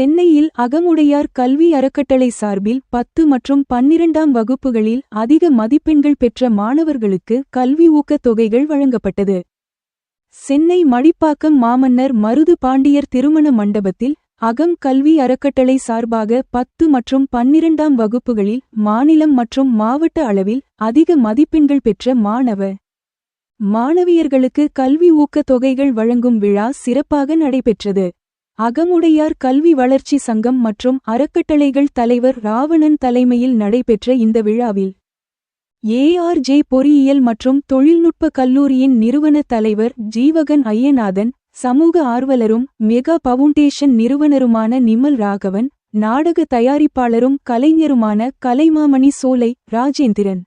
சென்னையில் அகமுடையார் கல்வி அறக்கட்டளை சார்பில் பத்து மற்றும் பன்னிரண்டாம் வகுப்புகளில் அதிக மதிப்பெண்கள் பெற்ற மாணவர்களுக்கு கல்வி ஊக்கத் தொகைகள் வழங்கப்பட்டது. சென்னை மடிப்பாக்கம் மாமன்னர் மருது பாண்டியர் திருமண மண்டபத்தில் அகம் கல்வி அறக்கட்டளை சார்பாக பத்து மற்றும் பன்னிரண்டாம் வகுப்புகளில் மாநிலம் மற்றும் மாவட்ட அளவில் அதிக மதிப்பெண்கள் பெற்ற மாணவ மாணவியர்களுக்கு கல்வி ஊக்கத் தொகைகள் வழங்கும் விழா சிறப்பாக நடைபெற்றது. அகமுடையார் கல்வி வளர்ச்சி சங்கம் மற்றும் அறக்கட்டளைகள் தலைவர் ராவணன் தலைமையில் நடைபெற்ற இந்த விழாவில் ஏஆர்ஜே பொறியியல் மற்றும் தொழில்நுட்ப கல்லூரியின் நிறுவன தலைவர் ஜீவகன் ஐயநாதன் சமூக ஆர்வலரும் மெகா பவுண்டேஷன் நிறுவனருமான நிமல் ராகவன் நாடக தயாரிப்பாளரும் கலைஞருமான கலைமாமணி சோலை ராஜேந்திரன்.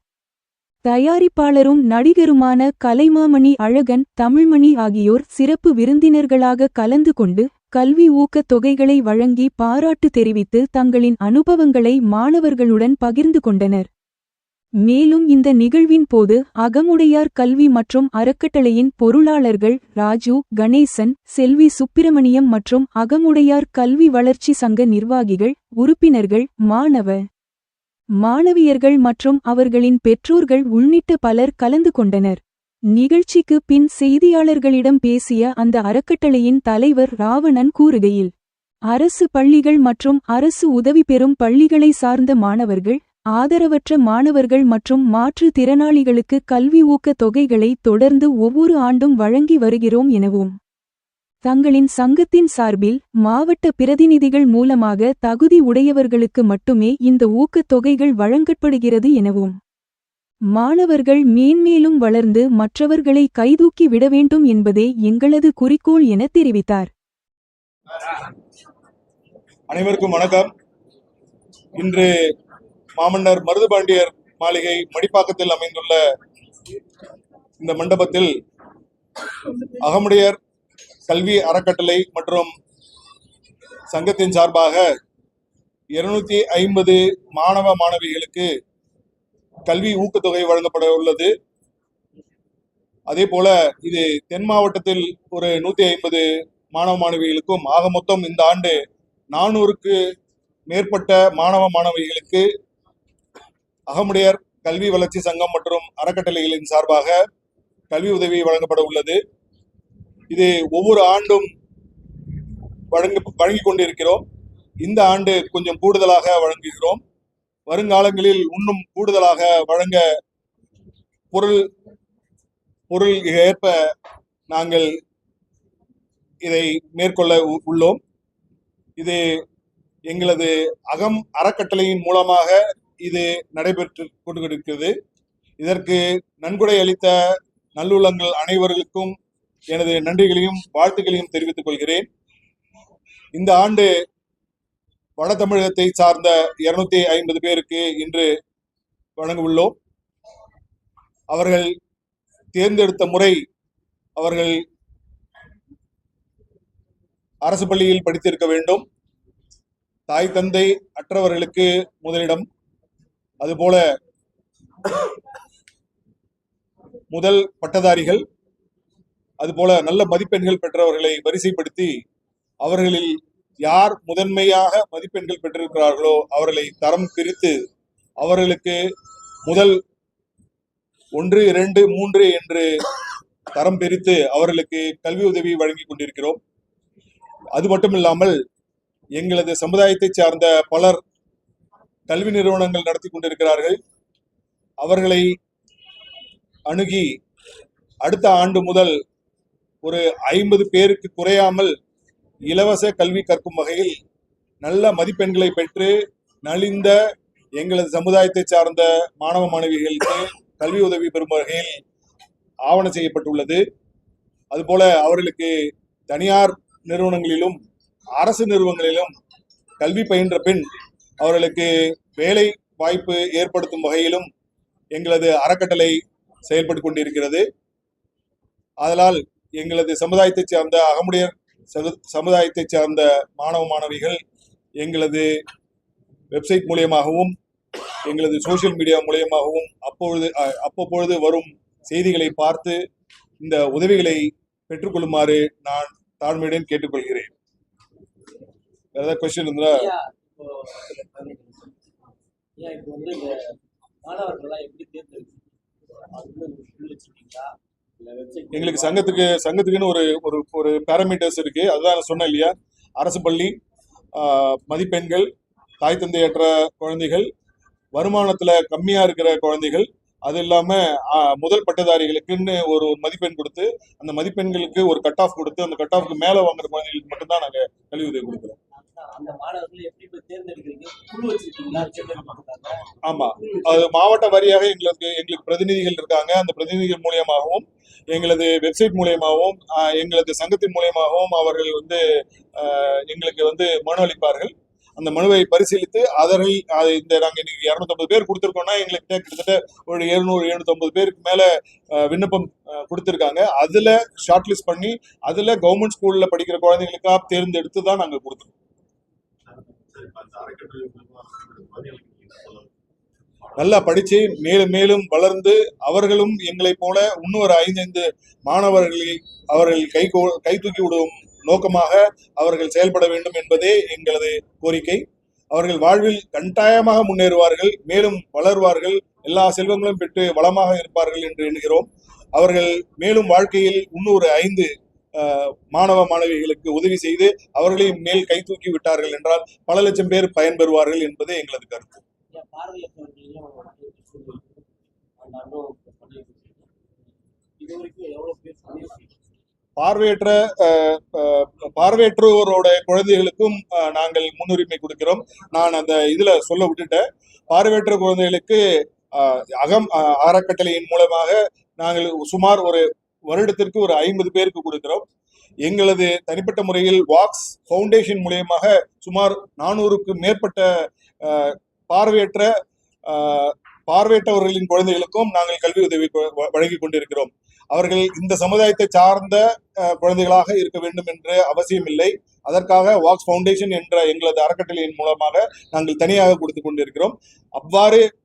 தயாரிப்பாளரும் நடிகருமான கலைமாமணி அழகன் தமிழ்மணி ஆகியோர் சிறப்பு விருந்தினர்களாக கலந்து கொண்டு கல்வி ஊக்கத் தொகைகளை வழங்கி பாராட்டு தெரிவித்து தங்களின் அனுபவங்களை மாணவர்களுடன் பகிர்ந்து கொண்டனர். மேலும் இந்த நிகழ்வின் போது அகமுடையார் கல்வி மற்றும் அறக்கட்டளையின் பொருளாளர்கள் ராஜு கணேசன் செல்வி சுப்பிரமணியம் மற்றும் அகமுடையார் கல்வி வளர்ச்சி சங்க நிர்வாகிகள் உறுப்பினர்கள் மாணவ மாணவியர்கள் மற்றும் அவர்களின் பெற்றோர்கள் உள்ளிட்ட பலர் கலந்து கொண்டனர். நிகழ்ச்சிக்கு பின் செய்தியாளர்களிடம் பேசிய அந்த அறக்கட்டளையின் தலைவர் ராவணன் கூறுகையில் அரசு பள்ளிகள் மற்றும் அரசு உதவி பெறும் பள்ளிகளை சார்ந்த மாணவர்கள் ஆதரவற்ற மாணவர்கள் மற்றும் மாற்று திறனாளிகளுக்கு கல்வி ஊக்கத் தொகைகளை தொடர்ந்து ஒவ்வொரு ஆண்டும் வழங்கி வருகிறோம் எனவும் தங்களின் சங்கத்தின் சார்பில் மாவட்ட பிரதிநிதிகள் மூலமாக தகுதி உடையவர்களுக்கு மட்டுமே இந்த ஊக்கத் தொகைகள் வழங்கப்படுகிறது எனவும் மாணவர்கள் மேன்மேலும் வளர்ந்து மற்றவர்களை கைதூக்கி விட வேண்டும் என்பதே எங்களது குறிக்கோள் என தெரிவித்தார். அனைவருக்கும் வணக்கம். இன்று மாமன்னர் மருதுபாண்டியர் மாளிகை மடிப்பாக்கத்தில் அமைந்துள்ள இந்த மண்டபத்தில் அகமுடையர் கல்வி அறக்கட்டளை மற்றும் சங்கத்தின் சார்பாக இருநூத்தி ஐம்பது மாணவ மாணவிகளுக்கு கல்வி ஊக்கத்தொகை வழங்கப்பட உள்ளது. அதே போல இது தென் மாவட்டத்தில் ஒரு நூத்தி ஐம்பது மாணவ மாணவிகளுக்கும் ஆக மொத்தம் இந்த ஆண்டு நானூறுக்கு மேற்பட்ட மாணவ மாணவிகளுக்கு அகமுடையார் கல்வி வளர்ச்சி சங்கம் மற்றும் அறக்கட்டளைகளின் சார்பாக கல்வி உதவி வழங்கப்பட உள்ளது. இது ஒவ்வொரு ஆண்டும் வழங்கி வழங்கி கொண்டிருக்கிறோம். இந்த ஆண்டு கொஞ்சம் கூடுதலாக வழங்குகிறோம். வருங்காலங்களில் இன்னும் கூடுதலாக வழங்க பொருள் பொருள் ஏற்ப நாங்கள் இதை மேற்கொள்ள உ- உள்ளோம். இது எங்களது அகம் அறக்கட்டளையின் மூலமாக இது நடைபெற்று கொண்டிருக்கிறது. இதற்கு நன்கொடை அளித்த நல்லுள்ளங்கள் அனைவர்களுக்கும் எனது நன்றிகளையும் வாழ்த்துக்களையும் தெரிவித்துக் கொள்கிறேன். இந்த ஆண்டு வட தமிழகத்தை சார்ந்த இருநூத்தி ஐம்பது பேருக்கு இன்று வழங்க உள்ளோம் அவர்கள் தேர்ந்தெடுத்த முறை அவர்கள் அரசு பள்ளியில் படித்திருக்க வேண்டும். தாய் தந்தை அற்றவர்களுக்கு முதலிடம். அதுபோல முதல் பட்டதாரிகள் அதுபோல நல்ல மதிப்பெண்கள் பெற்றவர்களை வரிசைப்படுத்தி அவர்களில் யார் முதன்மையாக மதிப்பெண்கள் பெற்றிருக்கிறார்களோ அவர்களை தரம் பிரித்து அவர்களுக்கு முதல் ஒன்று இரண்டு மூன்று என்று தரம் பிரித்து அவர்களுக்கு கல்வி உதவி வழங்கி கொண்டிருக்கிறோம். அது மட்டும் இல்லாமல் எங்களது சமுதாயத்தை சார்ந்த பலர் கல்வி நிறுவனங்கள் நடத்தி கொண்டிருக்கிறார்கள். அவர்களை அணுகி அடுத்த ஆண்டு முதல் ஒரு ஐம்பது பேருக்கு குறையாமல் இலவச கல்வி கற்கும் வகையில் நல்ல மதிப்பெண்களை பெற்று நலிந்த எங்களது சமுதாயத்தை சார்ந்த மாணவ மாணவிகளுக்கு கல்வி உதவி பெறும் வகையில் ஆவணம் செய்யப்பட்டுள்ளது. அதுபோல அவர்களுக்கு தனியார் நிறுவனங்களிலும் அரசு நிறுவனங்களிலும் கல்வி பயின்ற பின் அவர்களுக்கு வேலை வாய்ப்பு ஏற்படுத்தும் வகையிலும் எங்களது அறக்கட்டளை செயல்பட்டு கொண்டிருக்கிறது. அதனால் எங்களது சமுதாயத்தைச் சார்ந்த அகமுடையர் சமுதாயத்தைச் சார்ந்த மாணவ மாணவிகள் எங்களது வெப்சைட் மூலியமாகவும் எங்களது சோஷியல் மீடியா மூலியமாகவும் அப்பொழுது அ- அப்பப்பொழுது வரும் செய்திகளை பார்த்து இந்த உதவிகளை பெற்றுக்கொள்ளுமாறு நான் தாழ்மையுடன் கேட்டுக்கொள்கிறேன் ஏதாவது கொஸ்டின் இருந்தா மாணவர்கள்லாம் எப்படி தேர்ந்தெடுக்கிறீங்க? எங்களுக்கு சங்கத்துக்கு சங்கத்துக்குன்னு ஒரு ஒரு ஒரு பேராமீட்டர்ஸ் இருக்கு. அதுதான் நான் சொன்னேன் இல்லையா? அரசு பள்ளி மதிப்பெண்கள் தாய் தந்தையற்ற குழந்தைகள் வருமானத்துல கம்மியா இருக்கிற குழந்தைகள் அது இல்லாம முதல் பட்டதாரிகளுக்குன்னு ஒரு மதிப்பெண் கொடுத்து அந்த மதிப்பெண்களுக்கு ஒரு கட் ஆஃப் கொடுத்து அந்த கட் ஆஃப்க்கு மேல வாங்குற குழந்தைகளுக்கு மட்டும்தான் நாங்க கல்வி உதவி கொடுக்குறோம். ஆமா. அது மாவட்ட வாரியாக எங்களுக்கு எங்களுக்கு பிரதிநிதிகள் இருக்காங்க. அந்த பிரதிநிதிகள் மூலியமாகவும் எங்களது வெப்சைட் மூலியமாகவும் எங்களது சங்கத்தின் மூலியமாகவும் அவர்கள் வந்து எங்களுக்கு வந்து மனு அளிப்பார்கள். அந்த மனுவை பரிசீலித்து அதனை அதை இந்த நாங்கள் இன்னைக்கு இரநூத்தம்பது பேர் கொடுத்துருக்கோம்னா எங்களுக்கு கிட்டத்தட்ட ஒரு எழுநூறு எழுநூத்தம்பது பேருக்கு மேலே விண்ணப்பம் கொடுத்துருக்காங்க. அதில் ஷார்ட் லிஸ்ட் பண்ணி அதில் கவர்மெண்ட் ஸ்கூலில் படிக்கிற குழந்தைங்களுக்காக தேர்ந்தெடுத்து தான் நாங்கள் கொடுத்துருக்கோம் நல்லா படித்து மேலும் மேலும் வளர்ந்து அவர்களும் எங்களைப் போல இன்னும் ஒரு ஐந்து மாணவர்களை அவர்கள் கை கை தூக்கி விடும் நோக்கமாக அவர்கள் செயல்பட வேண்டும் என்பதே எங்களது கோரிக்கை. அவர்கள் வாழ்வில் கட்டாயமாக முன்னேறுவார்கள் மேலும் வளர்வார்கள் எல்லா செல்வங்களும் பெற்று வளமாக இருப்பார்கள் என்று எண்ணுகிறோம். அவர்கள் மேலும் வாழ்க்கையில் இன்னொரு ஐந்து மாணவ மாணவிகளுக்கு உதவி செய்து அவர்களையும் மேல் கை தூக்கி விட்டார்கள் என்றால் பல லட்சம் பேர் பயன்பெறுவார்கள் என்பதே எங்களது கருத்து. பார்வையற்ற பார்வையற்றோரோட குழந்தைகளுக்கும் நாங்கள் முன்னுரிமை கொடுக்கிறோம். நான் அந்த இதுல சொல்ல விட்டுட்டேன். பார்வையற்ற குழந்தைகளுக்கு அகம் அறக்கட்டளையின் மூலமாக நாங்கள் சுமார் ஒரு வருடத்திற்கு ஒரு ஐம்பது பேருக்கு கொடுக்கிறோம். எங்களது தனிப்பட்ட முறையில் வாக்ஸ் ஃபவுண்டேஷன் மூலியமாக சுமார் நானூறுக்கு மேற்பட்ட பார்வையற்ற பார்வையற்றவர்களின் குழந்தைகளுக்கும் நாங்கள் கல்வி உதவி வ- கொண்டிருக்கிறோம். அவர்கள் இந்த சமுதாயத்தை சார்ந்த குழந்தைகளாக இருக்க வேண்டும் என்று அவசியம் இல்லை அதற்காக வாக்ஸ் ஃபவுண்டேஷன் என்ற எங்களது அறக்கட்டளையின் மூலமாக நாங்கள் தனியாக கொடுத்து கொண்டிருக்கிறோம். அவ்வாறு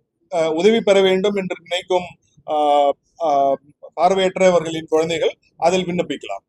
உதவி பெற வேண்டும் என்று நினைக்கும் பார்வையற்றவர்களின் குழந்தைகள் அதில் விண்ணப்பிக்கலாம்.